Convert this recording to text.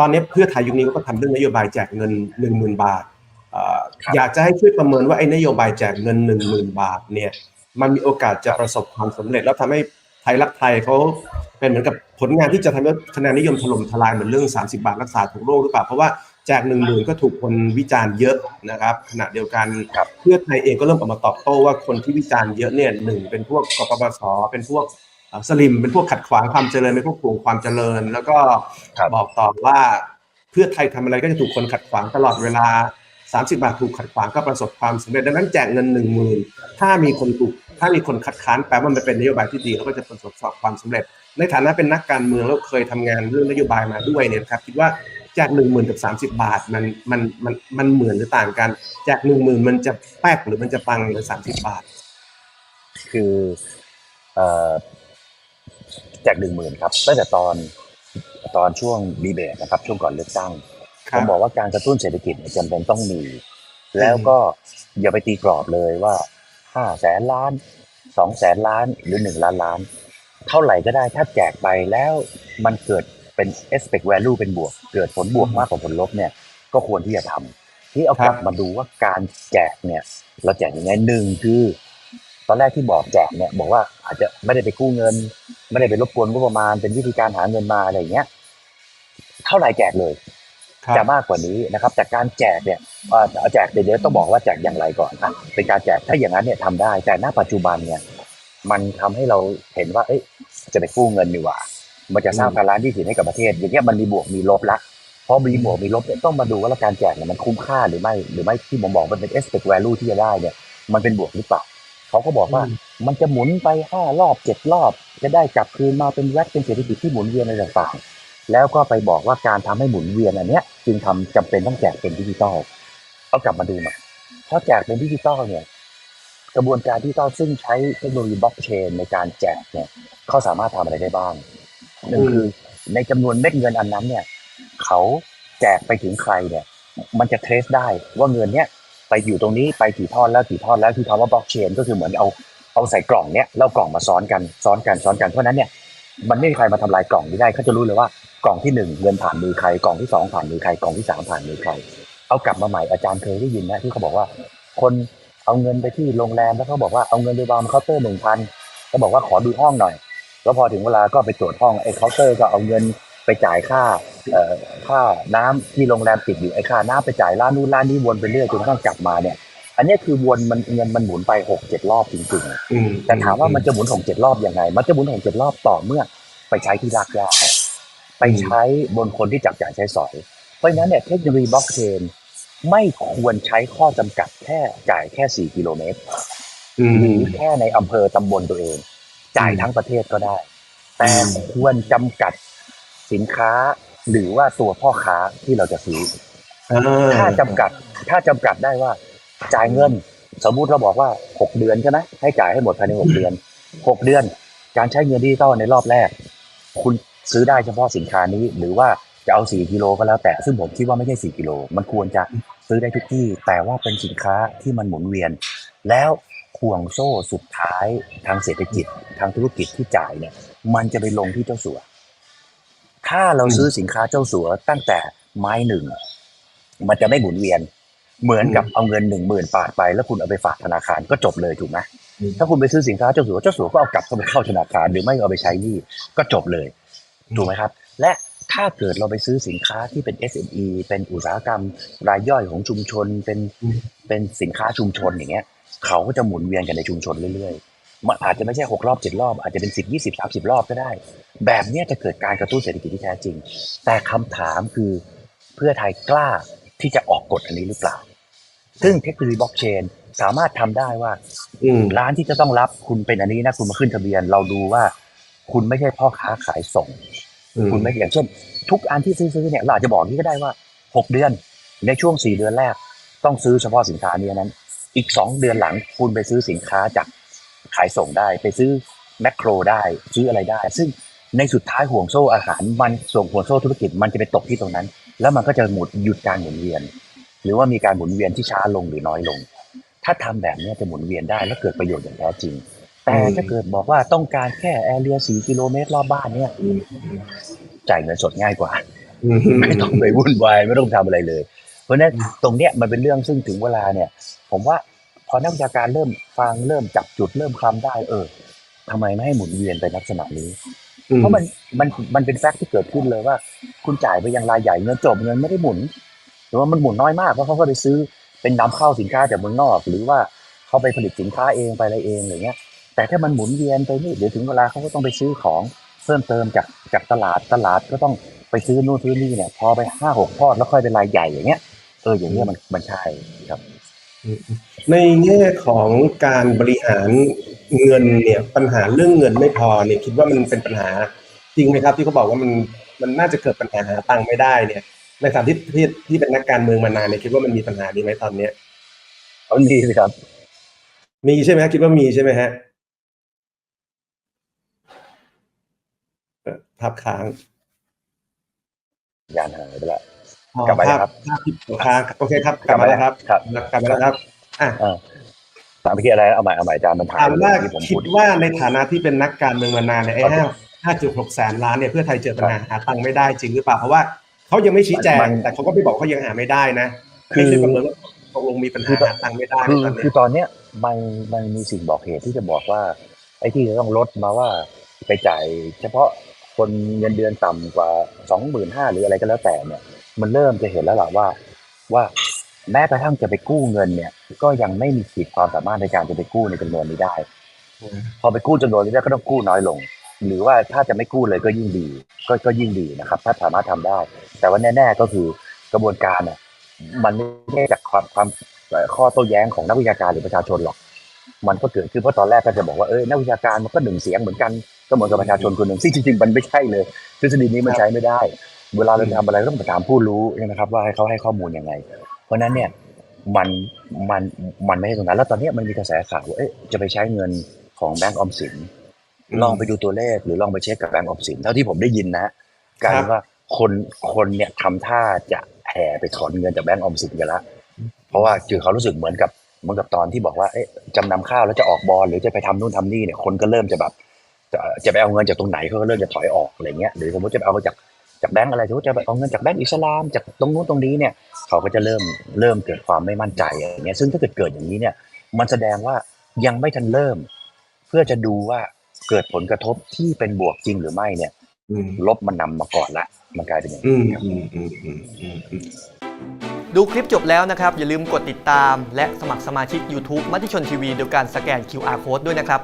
ตอนนี้เพื่อไทยยุคนี้ก็ทำเรื่องนโยบายแจกเงินหนึ่งหมื่นบาทเอ่อครับอยากจะให้ช่วยประเมินว่าไอ้นโยบายแจกเงินหนึ่งหมื่นบาทเนี่ยมันมีโอกาสจะประสบความสำเร็จ แล้วทำให้ไทยรักไทยเขาเป็นเหมือนกับผลงานที่จะทำให้คะแนนนิยมถล่มทลายเหมือนเรื่อง 30 บาทรักษาทุกโรคหรือเปล่าเพราะว่าแจกหนึ่งหมื่นก็ถูกคนวิจารณ์เยอะนะครับขณะเดียวกันครับเพื่อไทยเองก็เริ่มออกมาตอบโต้ว่าคนที่วิจารณ์เยอะเนี่ยหนึ่งเป็นพวกกปปสเป็นพวกเอ่อ สลิมเป็นพวกขัดขวางความเจริญเป็นพวกห่วงความเจริญ แล้วก็ครับบอกต่อว่าเพื่อไทยทำอะไรก็จะถูกคนขัดขวางตลอดเวลา 30 บาทถูกขัดขวางก็ประสบความสำเร็จดังนั้นแจกเงินหนึ่งหมื่นถ้ามีคนถูกถ้ามีคนคัดค้านแปลว่ามันเป็นนโยบายที่ดีแล้วก็จะประสบความสำเร็จ ในฐานะเป็นนักการเมืองแล้วเคยทำงานเรื่องนโยบายมาด้วยเนี่ยนะครับคิดว่าแจกหนึ่งหมื่นกับสามสิบาทมันมันมันมันเหมือนหรือต่างกันแจกหนึ่งหมื่นมันจะแป๊กหรือมันจะปังเหมือนสามสิบาท คือเอ่อ แจกหนึ่งหมื่นครับตั้งแต่ตอนตอนช่วงดีเบตนะครับช่วงก่อนเลือกตั้งคผรับมบอกว่าการกระตุ้นเศรษฐกิจเนี่ยจำเป็นต้องมี แล้วก็อย่าไปตีกรอบเลยว่าห้าแสนล้านสองแสนล้านหรือหนึ่งล้านล้าน เท่าไหร่ก็ได้ถ้าแจกไปแล้วมันเกิดเป็น aspect value เป็นบวก เกิดผลบวกมากกว่าผลลบเนี่ยก็ควรที่จะทำที่เอากลับมาดูว่าการแจกเนี่ย เราแจกยังไงหนึ่งคือ ตอนแรกที่บอกแจกเนี่ยบอกว่าอาจจะไม่ได้ไปกู้เงิน ไม่ได้ไปรบกวนงบประมาณเป็นวิธีการหาเงินมาอะไรอย่างเงี้ยเท่าไหร่แจกเลยครับจะมากกว่านี้นะครับจากการแจกเนี่ยเอ่อแจกเดี๋ยวต้องบอกว่าแจกอย่างไรก่อนอะเป็นการแจกถ้าอย่างนั้นเนี่ยทำได้ แต่ณปัจจุบันเนี่ย มันทำให้เราเห็นว่า เอ้ยจะไปกู้เงินดีกว่า มันจะสร้างภาระหที่สินให้กับประเทศ อย่างเงี้ยมันมีบวกมีลบละเพราะมีบวกมีลบเนี่ยต้องมาดูว่าแล้วการแจกเนี่ยมันคุ้มค่าหรือไม่ หรือไม่ที่ผมบอกมันเป็น aspect value ที่จะได้เนี่ย มันเป็นบวกหรือเปล่า เขาก็บอกว่าอืมมันจะหมุนไปห้ารอบเจ็ดรอบ จะได้กลับคืนมาเป็นแวดเป็นเศรษฐกิจที่หมุนเวียนอะไรต่างๆ แล้วก็ไปบอกว่าการทำให้หมุนเวียนอันเนี้ยจึงทำจำเป็นต้องแจกเป็นดิจิตอลเอากลับมาดูใหม่ถ้าแจกเป็นดิจิตอลเนี่ยกระบวนการดิจิตอลซึ่งใช้เทคโนโลยีบล็อกเชนในการแจกเนี่ยเขาสามารถทำอะไรได้บ้างหนึ่งอืมคือในจำนวนเม็ดเงินอันนั้นเนี่ยเขาแจกไปถึงใครเนี่ย มันจะเทรสได้ว่าเงินเนี้ย ไปอยู่ตรงนี้ไปกี่ทอดแล้วกี่ทอดแล้วคือคำว่าบล็อกเชนก็คือเหมือนเอาเอาใส่กล่องเนี้ยแล้วเอากล่องมาซ้อนกันซ้อนกันซ้อนกันเพราะนั้นเนี่ยมันไม่มีใครมาทำลายกล่องนี้ได้เขาจะรู้เลยว่ากล่องที่หนึ่งเงินผ่านมือใครกล่องที่สองผ่านมือใครกล่องที่สามผ่านมือใครเอากลับมาใหม่อาจารย์เคยได้ยินนะที่เขาบอกว่า คนเอาเงินไปที่โรงแรมแล้วเขาบอกว่าเอาเงินไปวางเคาน์เตอร์หนึ่งพันก็บอกว่าขอดูห้องหน่อย แล้วพอถึงเวลาก็ไปตรวจห้องไอ้เคาน์เตอร์ก็เอาเงิน ไปจ่ายค่าเอ่อค่าน้ำที่โรงแรมติดอยู่ไอ้ค่าน้ำไปจ่ายร้านนู้นร้านนี้วนไปเรื่อยจนกระทั่งกลับมาเนี่ย อันเนี้ยคือวนมันเงินมันหมุนไปหกเจ็ดรอบจริงๆอืมแต่ถามว่ามันจะหมุนหกเจ็ดรอบยังไง มันจะหมุนหกเจ็ดรอบต่อเมื่อ ไปใช้ที่รากหญ้าไปใช้บนคนที่จับจ่ายใช้สอย เพราะฉะนั้นเนี่ยเทคโนโลยีบล็อกเชนไม่ควรใช้ข้อจำกัดแค่จ่ายแค่สี่กิโลเมตรอืหรืมอแค่ในอำเภอตำบลตัวเอง จ่ายทั้งประเทศก็ได้ แต่ควรจำกัด สินค้า หรือว่าตัวพ่อค้าที่เราจะซื้ออ่าถ้าจำกัดถ้าจำกัดได้ว่า จ่ายเงิน สมมุติเราบอกว่าหกเดือนใช่ไหมให้จ่ายให้หมดภายในหกเดือนหกเดือน การใช้เงินดิจิตอลในรอบแรก คุณซื้อได้เฉพาะสินค้านี้ หรือว่าจะเอาสี่กิโลก็แล้วแต่ซึ่งผมคิดว่าไม่ใช่สี่กิโลมันควรจะซื้อได้ทุกที่ แต่ว่าเป็นสินค้าที่มันหมุนเวียน แล้วห่วงโซ่สุดท้ายทางเศรษฐกิจทางธุรกิจที่จ่ายเนี่ย มันจะไปลงที่เจ้าสัว ถ้าเราซื้อสินค้าเจ้าสัวตั้งแต่ไม้หนึ่งมันจะไม่หมุนเวียน เหมือนกับเอาเงินหนึ่งหมื่นบาทไป แล้วคุณเอาไปฝากธนาคารก็จบเลยถูกไหมถ้าคุณไปซื้อสินค้าเจ้าสัวเจ้าสัวก็เอากลับเข้าไปเข้าธนาคาร หรือไม่เอาไปใช้หนี้ก็จบเลยถูกไหมครับ และถ้าเกิดเราไปซื้อสินค้าที่เป็น SME เป็นอุตสาหกรรมรายย่อยของชุมชนเป็นอืมเป็นสินค้าชุมชนอย่างเงี้ย เขาก็จะหมุนเวียนกันในชุมชนเรื่อยๆ มันอาจจะไม่ใช่หกรอบเจ็ดรอบ อาจจะเป็นสิบยี่สิบสามสิบรอบก็ได้ แบบเนี้ยจะเกิดการกระตุ้นเศรษฐกิจที่แท้จริง แต่คำถามคือเพื่อไทยกล้าที่จะออกกฎอันนี้หรือเปล่า ซึ่งเทคโนโลยีบล็อกเชนสามารถทำได้ว่าอืมร้านที่จะต้องรับคุณเป็นอันนี้นะคุณมาขึ้นทะเบียน เราดูว่า คุณไม่ใช่พ่อค้าขายส่งอืมคุณไม่อย่างเช่น ทุกอันที่ซื้อๆเนี่ยเราอาจจะบอกนี้ก็ได้ว่าหกเดือนในช่วงสี่เดือนแรก ต้องซื้อเฉพาะสินค้านี้นั้น อีกสองเดือนหลังคุณไปซื้อสินค้าจาก ขายส่งได้ ไปซื้อแมคโครได้ซื้ออะไรได้ ซึ่งในสุดท้ายห่วงโซ่อาหารมันส่งห่วงโซ่ธุรกิจมันจะไปตกที่ตรงนั้น แล้วมันก็จะหมุนหยุดการหมุนเวียน หรือว่ามีการหมุนเวียนที่ช้าลงหรือน้อยลง ถ้าทำแบบเนี้ยจะหมุนเวียนได้และเกิดประโยชน์อย่างแท้จริง แต่ถ้าเกิดบอกว่าต้องการแค่แอเรีย4กิโลเมตรรอบบ้านเนี่ยจ่ายเงินสดง่ายกว่าอืมไม่ต้องไปวุ่นวายไม่ต้องทำอะไรเลย เพราะฉะนั้นตรงเนี้ยมันเป็นเรื่องซึ่งถึงเวลาเนี่ย ผมว่า พอนักวิชาการเริ่มฟังเริ่มจับจุดเริ่มคำได้เออทำไมไม่ให้หมุนเวียนไปลักษณะนี้ เพราะมันมันมันเป็นแฟกต์ที่เกิดขึ้นเลยว่า คุณจ่ายไปยังรายใหญ่เงินจบเงินไม่ได้หมุน หรือว่ามันหมุนน้อยมากเพราะเขาก็ไปซื้อเป็นนำเข้าสินค้าจากเมืองนอก หรือว่าเขาไปผลิตสินค้าเองไปอะไรเองอะไรเงี้ย แต่ถ้ามันหมุนเวียนไปนี่เดี๋ยวถึงเวลาเขาก็ต้องไปซื้อของเพิ่มเติมจากจากตลาดตลาดก็ต้องไปซื้อนู่นซื้อนี่เนี่ย พอไปห้าหกทอดแล้วค่อยเป็นรายใหญ่อย่างเงี้ยเอออย่างเงี้ยมันมันใช่ครับ ในแง่ของการบริหารเงินเนี่ยปัญหาเรื่องเงินไม่พอเนี่ยคิดว่ามันเป็นปัญหาจริงไหมครับ ที่เขาบอกว่ามันมันน่าจะเกิดปัญหาหาตังค์ไม่ได้เนี่ยในฐานะที่ที่ที่เป็นนักการเมืองมานานเนี่ยคิดว่ามันมีปัญหานี้ไหมตอนเนี้ยเอาดีสิครับ มีใช่ไหมฮะคิดว่ามีใช่ไหมฮะเอ่อภาพค้างยานหายไปละอ๋อ กลับมาแล้วครับภาพที่ค้างโอเคครับ กลับมาแล้วครับ ครับ กลับมาแล้วครับ อะถามไปที่อะไรเอาใหม่เอาใหม่อาจารย์มันถ่ายถามไปเลว่ายที่ผมคิพูดดว่าในฐานะที่เป็นนักการเมืองมานานเนี่ยไอ้ครัห้าบห้าจุดหกแสนล้านเนี่ยเพื่อไทยเจอปัญหาหาตังค์ไม่ได้จริงหรือเปล่าเพราะว่าเขายังไม่ชี้แจมังนแต่เขาก็ไม่บอกเขายังหาไม่ได้นะคือไม่เคยประเมินว่าตกลงมีปัญหาหาตังค์ไม่ได้คืในอตอนเนี้คืยอตอนเนี้ยมันมันมีสิ่งบอกเหตุที่จะบอกว่า ไอ้ที่จะต้องลดมาว่าไปจ่ายเฉพาะคนเงินเดือนต่ำกว่าสองหมื่นห้าหรืออะไรก็แล้วแต่เนี่ย มันเริ่มจะเห็นแล้วล่ะว่า ว่าแม้กระทั่งจะไปกู้เงินเนี่ย ก็ยังไม่มีขีดความสามารถในการจะไปกู้ในจำนวนนี้ได้ พอไปกู้จำนวนนี้ได้ก็ต้องกู้น้อยลง หรือว่าถ้าจะไม่กู้เลยก็ยิ่งดี ก็ก็ยิ่งดีนะครับ ถ้าสามารถทำได้ แต่ว่าแน่ ๆก็คือกระบวนการเนี่ยมันไม่ใช่จากความความข้อโต้แย้งของนักวิชาการหรือประชาชนหรอก มันก็เกิดขึ้นเพราะตอนแรกก็จะบอกว่าเออนักวิชาการมันก็หนึ่งเสียงเหมือนกันก็เหมือนกับประชาชนคนหนึ่งซึ่งจริงๆมันไม่ใช่เลยทฤษฎีนี้มันใช้ไม่ได้ เวลาเราทำอะไรต้องไปถามผู้รู้ใช่ไหมครับ ว่าให้เขาให้ข้อมูลยังไง เพราะนั้นเนี่ยมันมันมันไม่ใช่ตรงนั้น แล้วตอนนี้มันมีกระแสข่าวว่าเอ๊ะจะไปใช้เงินของแบงก์ออมสินลองไปดูตัวเลขหรือลองไปเช็คกับแบงก์ออมสินเท่าที่ผมได้ยินนะกลายว่าคนคนเนี่ยทำท่าจะแห่ไปถอนเงินจากแบงก์ออมสินกันละเพราะว่าคือเขารู้สึกเหมือนกับเหมือนกับตอนที่บอกว่าเอ๊ะจำนำข้าวแล้วจะออกบอลหรือจะไปทำนู่นทำนี่เนี่ยคนก็เริ่มจะแบบจะจะไปเอาเงินจากตรงไหนเขาก็เริ่มจะถอยออกอะไรเงี้ยหรือสมมติจะไปเอาจาก จากแบงก์อะไรสมมติจะไปเอาเงินจากแบงก์อิสลามจากตรงนู้นตรงนี้เนี่ยเขาก็จะเริ่มเริ่มเกิดความไม่มั่นใจอะไรเงี้ยซึ่งถ้าเกิดเกิดอย่างนี้เนี่ยมันแสดงว่ายังไม่ทันเริ่ม เพื่อจะดูว่าเกิดผลกระทบที่เป็นบวกจริงหรือไม่เนี่ยอืมลบมันนำมาก่อนละมันกลายเป็นอย่างอืนี้มอืมอืมอืมอืมอืมดูคลิปจบแล้วนะครับ อย่าลืมกดติดตาม และสมัครสมาชิก YouTube มติชนทีวีโดยการสแกน QR Code ด้วยนะครับ